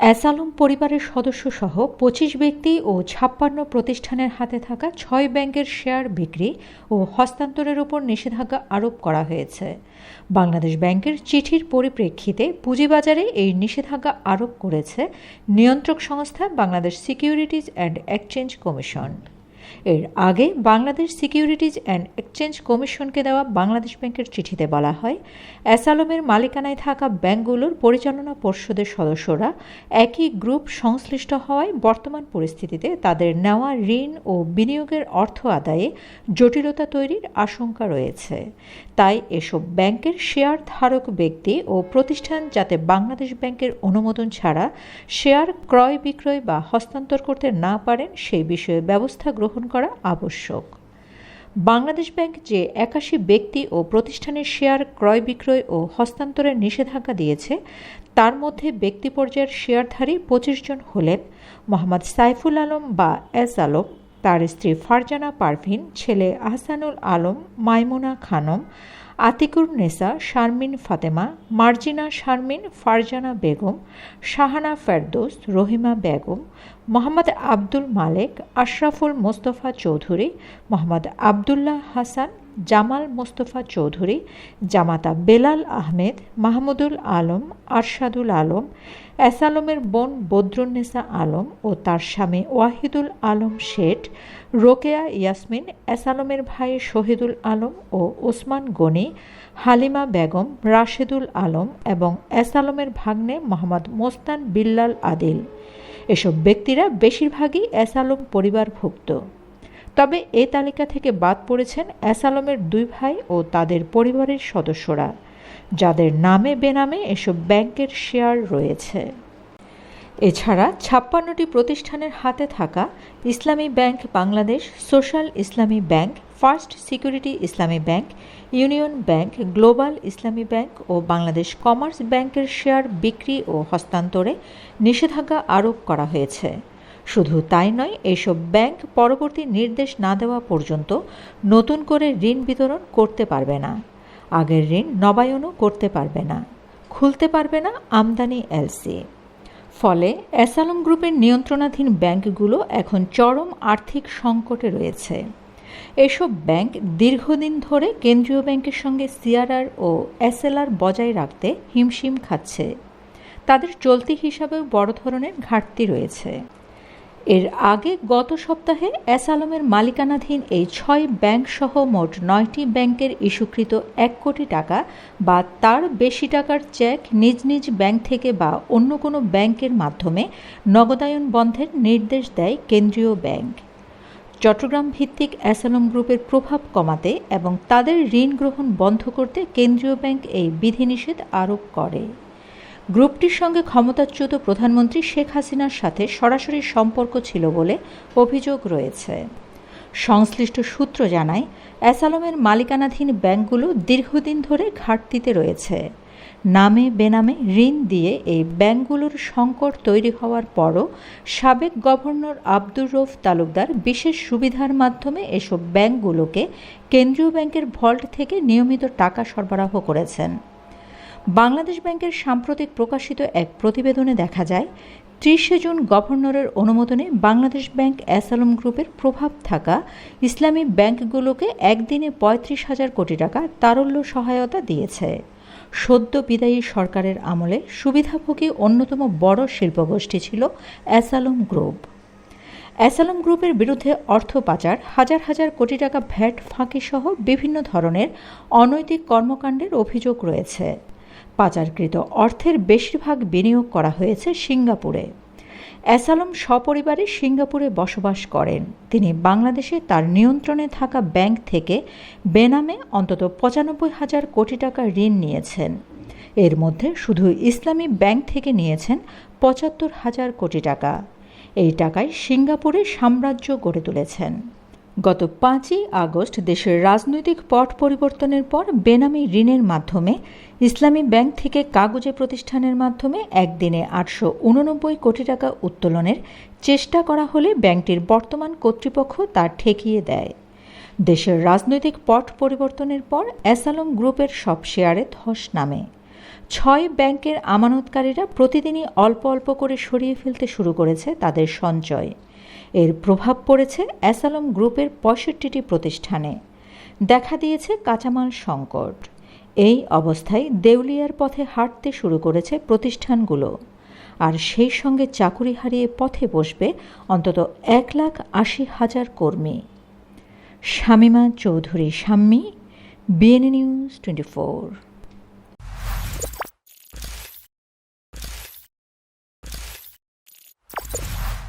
অ্যাসালম পরিবারের সদস্য সহ পঁচিশ ব্যক্তি ও ছাপ্পান্ন প্রতিষ্ঠানের হাতে থাকা ছয় ব্যাংকের শেয়ার বিক্রি ও হস্তান্তরের ওপর নিষেধাজ্ঞা আরোপ করা হয়েছে। বাংলাদেশ ব্যাংকের চিঠির পরিপ্রেক্ষিতে পুঁজিবাজারে এই নিষেধাজ্ঞা আরোপ করেছে নিয়ন্ত্রক সংস্থা Bangladesh securities and exchange commission. এর আগে বাংলাদেশ সিকিউরিটিজ অ্যান্ড এক্সচেঞ্জ কমিশনকে দেওয়া বাংলাদেশ ব্যাংকের চিঠিতে বলা হয়, অ্যাসালমের মালিকানায় থাকা ব্যাংকগুলোর পরিচালনা পর্ষদের সদস্যরা একই গ্রুপ সংশ্লিষ্ট হওয়ায় বর্তমান পরিস্থিতিতে তাদের নেওয়া ঋণ ও বিনিয়োগের অর্থ আদায়ে জটিলতা তৈরির আশঙ্কা রয়েছে। তাই এসব ব্যাংকের শেয়ার ধারক ব্যক্তি ও প্রতিষ্ঠান যাতে বাংলাদেশ ব্যাংকের অনুমোদন ছাড়া শেয়ার ক্রয় বিক্রয় বা হস্তান্তর করতে না পারেন, সেই বিষয়ে ব্যবস্থা গ্রহণ করা আবশ্যক। বাংলাদেশ ব্যাংক যে একাশি ব্যক্তি ও প্রতিষ্ঠানের শেয়ার ক্রয় বিক্রয় ও হস্তান্তরের নিষেধাজ্ঞা দিয়েছে, তার মধ্যে ব্যক্তি পর্যায়ের শেয়ারধারী পঁচিশ জন হলেন মোহাম্মদ সাইফুল আলম বা এস আলম, তার স্ত্রী ফারজানা পারভিন, ছেলে আহসানুল আলম, মাইমুনা খানম আতিকুর নেসা, শারমিন ফাতেমা, মার্জিনা শারমিন, ফারজানা বেগম, শাহানা ফেরদোস, রহিমা বেগম, মোহাম্মদ আব্দুল মালেক, আশরাফুল মোস্তফা চৌধুরী, মোহাম্মদ আবদুল্লাহ হাসান, জামাল মোস্তফা চৌধুরী, জামাতা বেলাল আহমেদ, মাহমুদুল আলম, আরশাদুল আলম এসালমের বোন বদরুন্নেসা আলম ও তার স্বামী ওয়াহিদুল আলম শেঠ, রোকেয়া ইয়াসমিন এসালমের ভাই শহীদুল আলম ও ওসমান গনি হালিমা বেগম, রাশেদুল আলম এবং এসালমের ভাগ্নে মোহাম্মদ মোস্তান বিল্লাল আদিল। এসব ব্যক্তিরা বেশিরভাগই এসালম পরিবারভুক্ত। তবে এ তালিকা থেকে বাদ পড়েছেন অ্যাসালমের দুই ভাই ও তাদের পরিবারের সদস্যরা, যাদের নামে বেনামে এসব ব্যাংকের শেয়ার রয়েছে। এছাড়া ছাপ্পান্নটি প্রতিষ্ঠানের হাতে থাকা Islami bank Bangladesh, social Islami bank, first security Islami bank, union bank, global Islami bank ও বাংলাদেশ কমার্স ব্যাংকের শেয়ার বিক্রি ও হস্তান্তরে নিষেধাজ্ঞা আরোপ করা হয়েছে। শুধু তাই নয়, এসব ব্যাংক পরবর্তী নির্দেশ না দেওয়া পর্যন্ত নতুন করে ঋণ বিতরণ করতে পারবে না। আগের ঋণ নবায়নও করতে পারবে না। খুলতে পারবে না আমদানি এলসি। ফলে অ্যাসালম গ্রুপের নিয়ন্ত্রণাধীন ব্যাংকগুলো এখন চরম আর্থিক সংকটে রয়েছে। এসব ব্যাংক দীর্ঘদিন ধরে কেন্দ্রীয় ব্যাংকের সঙ্গে সিআরআর ও এসএলআর বজায় রাখতে হিমশিম খাচ্ছে। তাদের চলতি হিসাবেও বড় ধরনের ঘাটতি রয়েছে। এর আগে গত সপ্তাহে এস আলমের মালিকানাধীন এই ছয় ব্যাংক সহ মোট নয়টি ব্যাংকের ইস্যুকৃত এক কোটি টাকা বা তার বেশি টাকার চেক নিজ নিজ ব্যাংক থেকে বা অন্য কোনো ব্যাংকের মাধ্যমে নগদায়ন বন্ধের নির্দেশ দেয় কেন্দ্রীয় ব্যাংক। চট্টগ্রাম ভিত্তিক অ্যাসালম গ্রুপের প্রভাব কমাতে এবং তাদের ঋণ গ্রহণ বন্ধ করতে কেন্দ্রীয় ব্যাংক এই বিধিনিষেধ আরোপ করে। গ্রুপটির সঙ্গে ক্ষমতাচ্যুত প্রধানমন্ত্রী শেখ হাসিনার সাথে সরাসরি সম্পর্ক ছিল বলে অভিযোগ রয়েছে। সংশ্লিষ্ট সূত্র জানায় অ্যাসালমের মালিকানাধীন ব্যাংকগুলো দীর্ঘদিন ধরে ঘাটতিতে রয়েছে। নামে বেনামে ঋণ দিয়ে এই ব্যাংকগুলোর সংকট তৈরি হওয়ার পরও সাবেক গভর্নর আব্দুর রৌফ তালুকদার বিশেষ সুবিধার মাধ্যমে এসব ব্যাংকগুলোকে কেন্দ্রীয় ব্যাংকের ভল্ট থেকে নিয়মিত টাকা সরবরাহ করেছেন। বাংলাদেশ ব্যাংকের সাম্প্রতিক প্রকাশিত এক প্রতিবেদনে দেখা যায়, ত্রিশে জুন গভর্নরের অনুমোদনে বাংলাদেশ ব্যাংক অ্যাসালম গ্রুপের প্রভাব থাকা ইসলামী ব্যাংকগুলোকে একদিনে পঁয়ত্রিশ হাজার কোটি টাকা তারল্য সহায়তা দিয়েছে। সদ্য বিদায়ী সরকারের আমলে সুবিধাভোগী অন্যতম বড় শিল্পগোষ্ঠী ছিল অ্যাসালম গ্রুপ। অ্যাসালম গ্রুপের বিরুদ্ধে অর্থ পাচার, হাজার হাজার কোটি টাকা ভ্যাট ফাঁকি সহ বিভিন্ন ধরনের অনৈতিক কর্মকাণ্ডের অভিযোগ রয়েছে। পাচারকৃত অর্থের বেশিরভাগ বিনিয়োগ করা হয়েছে সিঙ্গাপুরে। অ্যাসালম সপরিবারে সিঙ্গাপুরে বসবাস করেন। তিনি বাংলাদেশে তার নিয়ন্ত্রণে থাকা ব্যাংক থেকে বেনামে অন্তত পঁচানব্বই হাজার কোটি টাকা ঋণ নিয়েছেন। এর মধ্যে শুধু ইসলামী ব্যাংক থেকে নিয়েছেন পঁচাত্তর হাজার কোটি টাকা। এই টাকায় সিঙ্গাপুরে সাম্রাজ্য গড়ে তুলেছেন। গত পাঁচই আগস্ট দেশের রাজনৈতিক পট পরিবর্তনের পর বেনামি ঋণের মাধ্যমে ইসলামী ব্যাংক থেকে কাগজে প্রতিষ্ঠানের মাধ্যমে একদিনে আটশো উননব্বই কোটি টাকা উত্তোলনের চেষ্টা করা হলে ব্যাংকটির বর্তমান কর্তৃপক্ষ তা ঠেকিয়ে দেয়। দেশের রাজনৈতিক পট পরিবর্তনের পর অ্যাসালম গ্রুপের সব শেয়ারে ধস নামে। ছয় ব্যাংকের আমানতকারীরা প্রতিদিনই অল্প অল্প করে সরিয়ে ফেলতে শুরু করেছে তাদের সঞ্চয়। এর প্রভাব পড়েছে অ্যাসালম গ্রুপের পঁয়ষট্টিটি প্রতিষ্ঠানে। দেখা দিয়েছে কাঁচামাল সংকট। এই অবস্থায় দেউলিয়ার পথে হাঁটতে শুরু করেছে প্রতিষ্ঠানগুলো। আর সেই সঙ্গে চাকুরি হারিয়ে পথে বসবে অন্তত এক লাখ আশি হাজার কর্মী। Shamima Chowdhury, Shammi, BNA news twenty four.